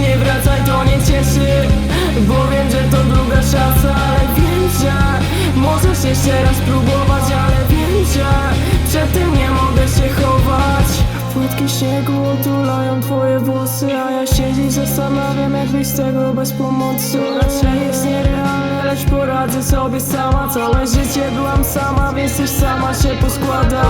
Nie wracaj, to nie cieszy Bo wiem, że to druga szansa Ale wiem, że możesz jeszcze raz próbować Ale wiem, że przed tym nie mogę się chować. Płytki śniegu otulają twoje włosy A ja siedzę i zastanawiam jak wyjść z tego bez pomocy. Raczej jest nierealne, lecz poradzę sobie sama. Całe życie byłam sama, więc też sama się poskłada